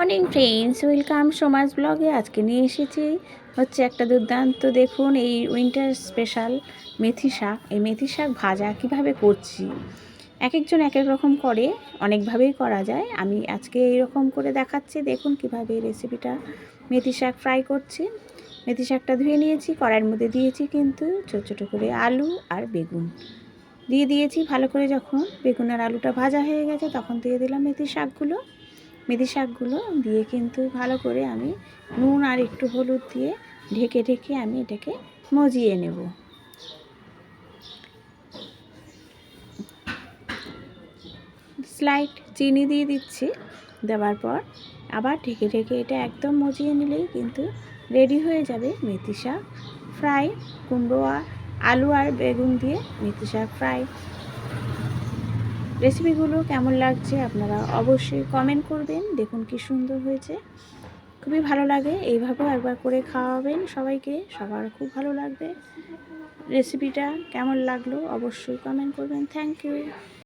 Morning friends welcome সমাজ ব্লগে আজকে নিয়ে এসেছি হচ্ছে একটা দুর্দান্ত, দেখুন, এই উইন্টার স্পেশাল মেথি শাক। এই মেথি শাক ভাজা কীভাবে করছি? এক একজন এক এক রকম করে, অনেকভাবেই করা যায়। আমি আজকে এই রকম করে দেখাচ্ছি, দেখুন কীভাবে রেসিপিটা মেথি শাক ফ্রাই করছি। মেথি শাকটা ধুয়ে নিয়েছি, কড়াইয়ের মধ্যে দিয়েছি কিন্তু ছোটো ছোটো করে আলু আর বেগুন। দিয়ে দিয়েছি ভালো করে যখন বেগুন আর আলুটা ভাজা হয়ে গেছে, তখন দিয়ে দিলাম মেথি শাকগুলো। মেথি শাকগুলো দিয়ে কিন্তু ভালো করে আমি নুন আর একটু হলুদ দিয়ে ঢেকে ঢেকে আমি এটাকে মজিয়ে নেব। স্লাইট চিনি দিয়ে দিচ্ছি, দেওয়ার পর আবার ঢেকে ঢেকে এটা একদম মজিয়ে নিলেই কিন্তু রেডি হয়ে যাবে মেথি শাক ফ্রাই, কুমড়ো আলু আর বেগুন দিয়ে মেথি শাক ফ্রাই। রেসিপিগুলো কেমন লাগছে আপনারা অবশ্যই কমেন্ট করবেন। দেখুন কি সুন্দর হয়েছে। খুবই ভালো লাগে। এইভাবেও একবার করে খাওয়াবেন সবাইকে। সবার খুব ভালো লাগবে। রেসিপিটা কেমন লাগল অবশ্যই কমেন্ট করবেন। Thank you